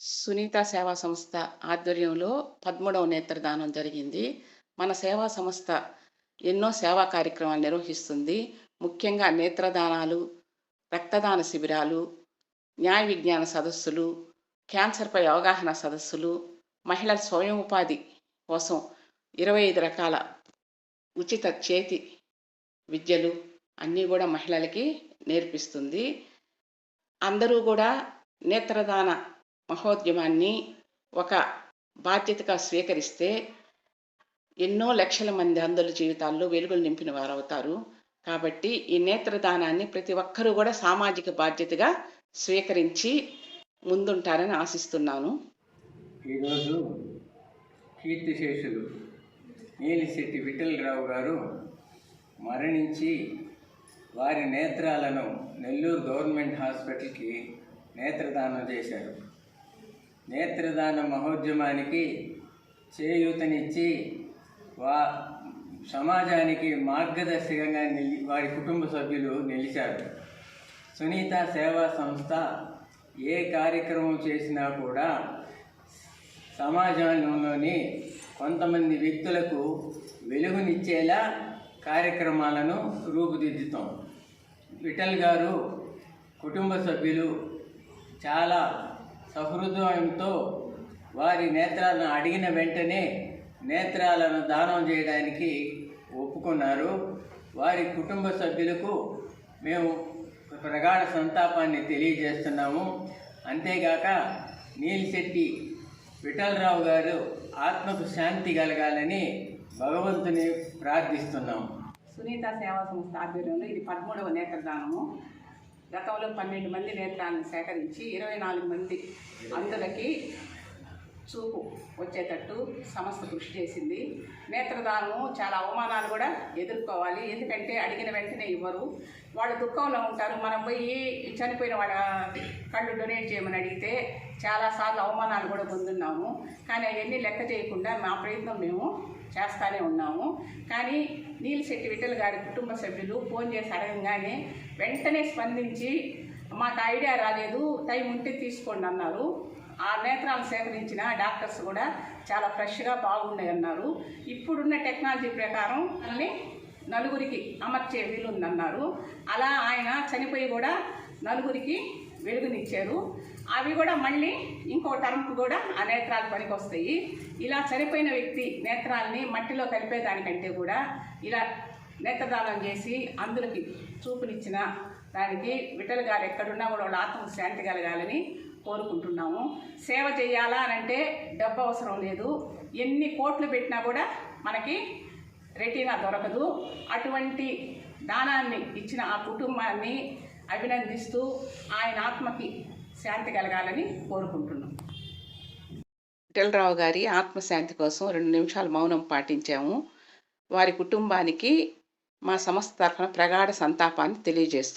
సునీత సేవా సంస్థ ఆధ్వర్యంలో పదమూడవ నేత్రదానం జరిగింది. మన సేవా సంస్థ ఎన్నో సేవా కార్యక్రమాలు నిర్వహిస్తుంది. ముఖ్యంగా నేత్రదానాలు రక్తదాన శిబిరాలు న్యాయ విజ్ఞాన సదస్సులు క్యాన్సర్పై అవగాహన సదస్సులు మహిళల స్వయం ఉపాధి కోసం ఇరవై ఐదు రకాల ఉచిత చేతి విద్యలు అన్నీ కూడా మహిళలకి నేర్పిస్తుంది. అందరూ కూడా నేత్రదాన మహోద్యమాన్ని ఒక బాధ్యతగా స్వీకరిస్తే ఎన్నో లక్షల మంది అందరి జీవితాల్లో వెలుగులు నింపిన వారు అవుతారు కాబట్టి ఈ నేత్రదానాన్ని ప్రతి ఒక్కరూ కూడా సామాజిక బాధ్యతగా స్వీకరించి ముందుంటారని ఆశిస్తున్నాను. ఈరోజు కీర్తిశేషులు నీలిశెట్టి విఠలరావు గారు మరణించి వారి నేత్రాలను నెల్లూరు గవర్నమెంట్ హాస్పిటల్కి నేత్రదానం చేశారు. నేత్రదాన మహోద్యమానికి చేయూతనిచ్చి వా సమాజానికి మార్గదర్శకంగా నిలి వారి కుటుంబ సభ్యులు నిలిచారు. సునీత సేవా సంస్థ ఏ కార్యక్రమం చేసినా కూడా సమాజంలోని కొంతమంది వ్యక్తులకు వెలుగునిచ్చేలా కార్యక్రమాలను రూపుదిద్దుతాం. విఠల్ గారు కుటుంబ సభ్యులు చాలా సహృదయంతో వారి నేత్రాలను అడిగిన వెంటనే నేత్రాలను దానం చేయడానికి ఒప్పుకున్నారు. వారి కుటుంబ సభ్యులకు మేము ప్రగాఢ సంతాపాన్ని తెలియజేస్తున్నాము. అంతేగాక నీలిశెట్టి విఠలరావు గారు ఆత్మకు శాంతి కలగాలని భగవంతుని ప్రార్థిస్తున్నాము. సునీత సేవా సంస్థ ఆధ్వర్యంలో ఇది పదమూడవ నేత్రదానము. గతంలో పన్నెండు మంది నేత్రాలను సేకరించి ఇరవై నాలుగు మంది అందులకి చూపు వచ్చేటట్టు సంస్థ కృషి చేసింది. నేత్రదానము చాలా అవమానాలు కూడా ఎదుర్కోవాలి. ఎందుకంటే అడిగిన వెంటనే ఇవ్వరు. వాళ్ళు దుఃఖంలో ఉంటారు. మనం పోయి చనిపోయిన వాళ్ళ కళ్ళు డొనేట్ చేయమని అడిగితే చాలాసార్లు అవమానాలు కూడా పొందున్నాము. కానీ అవన్నీ లెక్క చేయకుండా మా ప్రయత్నం మేము చేస్తూనే ఉన్నాము. కానీ నీలిశెట్టి విఠల్ గారి కుటుంబ సభ్యులు ఫోన్ చేసి అడగంగానే వెంటనే స్పందించి మాకు ఐడియా రాలేదు టైం ఉంటే తీసుకోండి అన్నారు. ఆ నేత్రాలు సేకరించిన డాక్టర్స్ కూడా చాలా ఫ్రెష్గా బాగున్నాయి అన్నారు. ఇప్పుడున్న టెక్నాలజీ ప్రకారం మనల్ని నలుగురికి అమర్చే వీలుందన్నారు. అలా ఆయన చనిపోయి కూడా నలుగురికి వెలుగునిచ్చారు. అవి కూడా మళ్ళీ ఇంకో టర్మ్కి కూడా ఆ నేత్రాలు పనికి వస్తాయి ఇలా చనిపోయిన వ్యక్తి నేత్రాలని మట్టిలో కలిపేదానికంటే కూడా ఇలా నేత్రదానం చేసి అందులకి చూపునిచ్చిన దానికి విఠల్ గారు ఎక్కడున్నా కూడా వాళ్ళ ఆత్మకు శాంతి కలగాలని కోరుకుంటున్నాము. సేవ చేయాలా అని అంటే డబ్బు అవసరం లేదు. ఎన్ని కోట్లు పెట్టినా కూడా మనకి రెటీనా దొరకదు. అటువంటి దానాన్ని ఇచ్చిన ఆ కుటుంబాన్ని అభినందిస్తూ ఆయన ఆత్మకి శాంతి కలగాలని కోరుకుంటున్నాం. విఠలరావు గారి ఆత్మశాంతి కోసం రెండు నిమిషాలు మౌనం పాటించాము. వారి కుటుంబానికి మా సంస్థ తరఫున ప్రగాఢ సంతాపాన్ని తెలియజేస్తున్నాం.